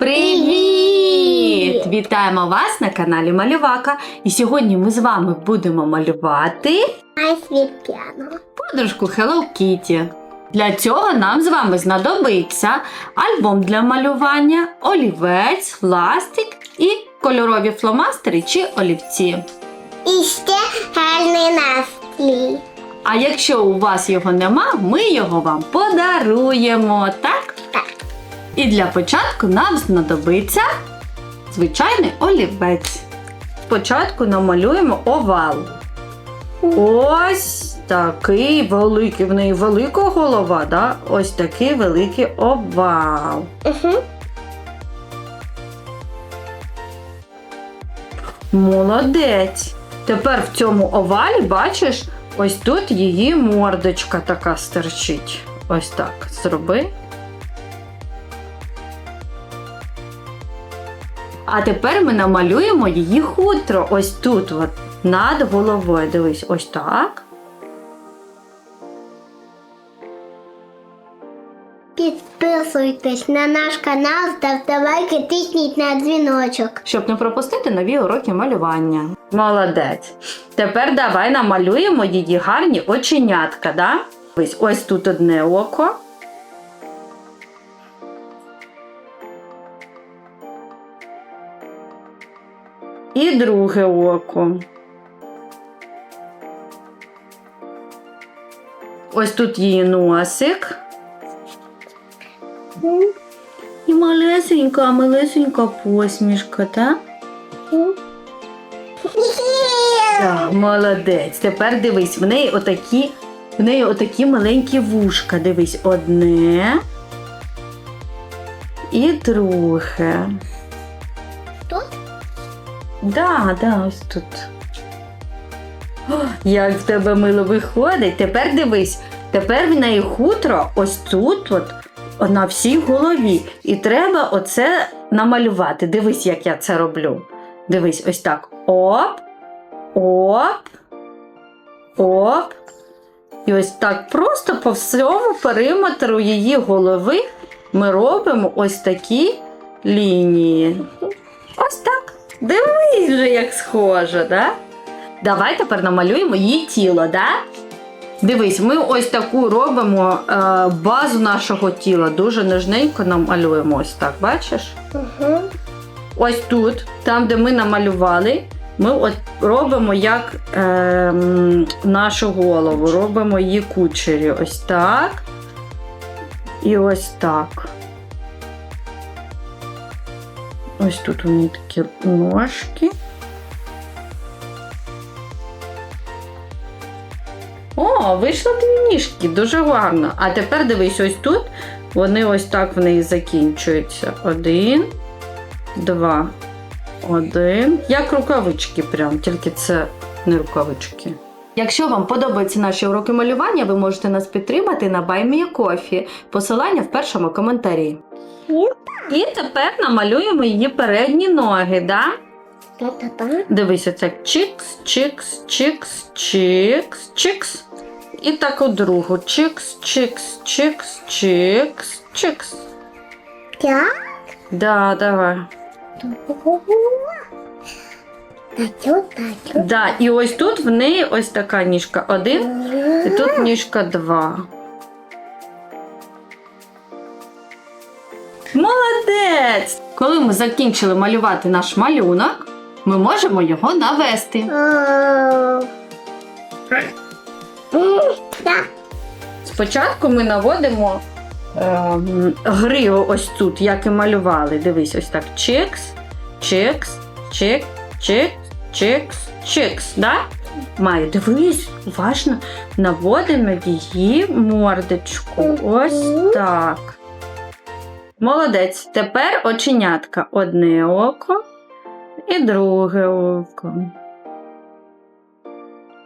Привіт! Вітаємо вас на каналі Малювака. І сьогодні ми з вами будемо малювати Айсвіт подружку Hello Kitty. Для цього нам з вами знадобиться альбом для малювання, олівець, ластик і кольорові фломастери чи олівці. І ще гарний настрій. А якщо у вас його нема, ми його вам подаруємо, так? І для початку нам знадобиться звичайний олівець. Спочатку намалюємо овал. Ось такий великий, в неї велика голова, да? ось такий великий овал. Угу. Молодець. Тепер в цьому овалі, бачиш, ось тут її мордочка така стерчить. Ось так зроби. А тепер ми намалюємо її хутро. Ось тут, от, над головою. Дивись, ось так. Підписуйтесь на наш канал, ставте лайки, тисніть на дзвіночок. щоб не пропустити нові уроки малювання. Молодець. Тепер давай намалюємо її гарні оченятка, да? Ось, ось тут одне око. І друге око. Ось тут її носик. І малесенька, малесенька посмішка, так? Так, молодець. Тепер дивись, в неї отакі, в неї отакі маленькі вушка. Дивись, одне і друге. Да, да, ось тут. О, як в тебе мило виходить. Тепер дивись, тепер в неї хутро ось тут, от, на всій голові. І треба оце намалювати. Дивись, як я це роблю. Дивись, ось так. Оп, оп, оп. І ось так просто по всьому периметру її голови ми робимо ось такі лінії. Ось так. Дивись вже, як схоже, да? Давай тепер намалюємо її тіло, да? Дивись, ми ось таку робимо е, базу нашого тіла. Дуже нежненько намалюємо ось так, бачиш? Угу. Ось тут, там, де ми намалювали, ми от робимо як е, нашу голову, робимо її кучері. Ось так. І ось так. Ось тут у неї такі ножки. О, вийшло дві ніжки, дуже гарно. А тепер дивись, ось тут вони ось так в неї закінчуються. Один, два, один. Як рукавички, прям, тільки це не рукавички. Якщо вам подобаються наші уроки малювання, ви можете нас підтримати на BuyMeACoffee. Посилання в першому коментарі. І тепер намалюємо її передні ноги, да? Дивись, оце чикс, чикс, чикс, чикс, чикс. І так у другу. Чикс, чикс, чикс, чикс, чикс. Так. Да, давай. Да, і ось тут в неї ось така ніжка один, і тут ніжка два. Молодець! Коли ми закінчили малювати наш малюнок, ми можемо його навести. Спочатку ми наводимо ем, гриву ось тут, як і малювали. Дивись, ось так. Чекс, чекс, чек, чек, чекс, чекс. Да? Маю, дивись, уважно наводимо її мордочку. Ось так. Молодець. Тепер оченятка. Одне око і друге око.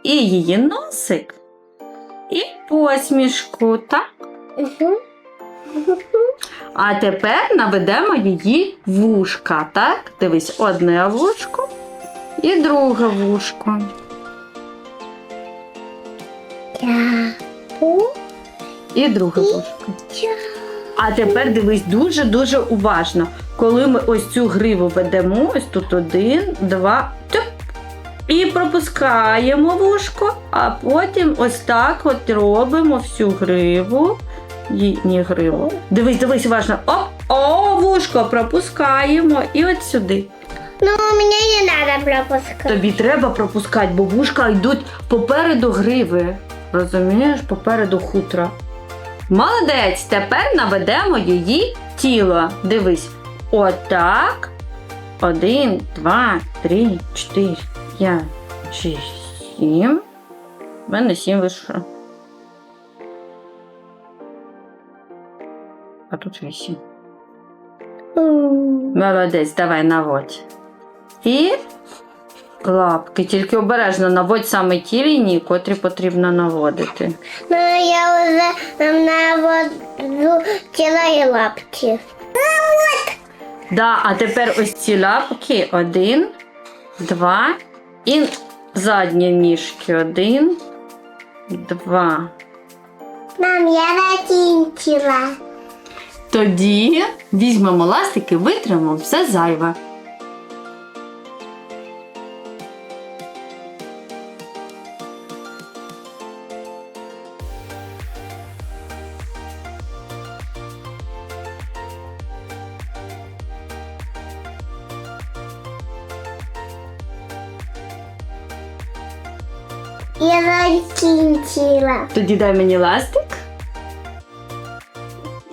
І її носик. І посмішку, так? Угу. А тепер наведемо її вушка, так? Дивись, одне вушко і друге вушко. І друге вушко. А тепер дивись дуже-дуже уважно. Коли ми ось цю гриву ведемо, ось тут один, два, тюп, і пропускаємо вушко, а потім ось так от робимо всю гриву. Ні, ні, гриву. Дивись, дивись уважно. Оп, о, вушко пропускаємо і от сюди. Ну, мені не треба пропускати. Тобі треба пропускати, бо вушка йдуть попереду гриви. Розумієш, попереду хутра. Молодець, тепер наведемо її тіло. Дивись. Отак. Один, два, три, чотири, п'ять, шість, сім. У мене сім вийшло. А тут вісім. Молодець, давай наводь. І лапки. Тільки обережно наводь саме ті лінії, котрі потрібно наводити. Ну, я вже наводжу тіла і лапки. Да, а тепер ось ці лапки. Один, два. І задні ніжки. Один, два. Мам, я закінчила. Тоді візьмемо ластики, витримо все зайве. Я закінчила. Тоді дай мені ластик.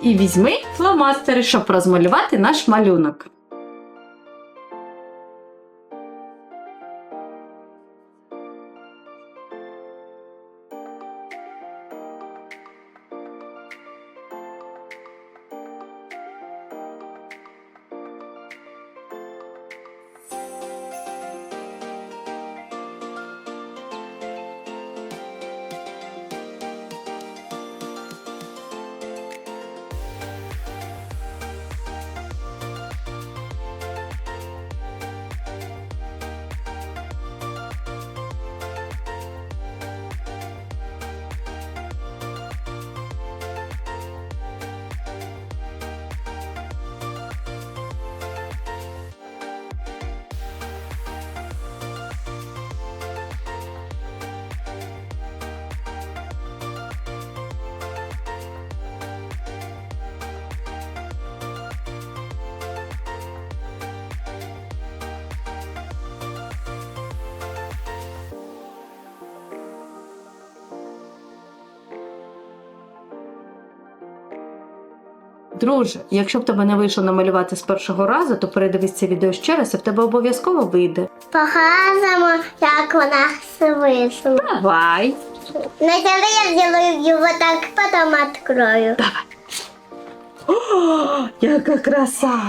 І візьми фломастери, щоб розмалювати наш малюнок. Друже, якщо б тебе не вийшло намалювати з першого разу, то передивись це відео ще раз, і в тебе обов'язково вийде. Покажемо, як вона вийшла. Давай. Вначале я сделаю его так, потом открою. О, яка краса!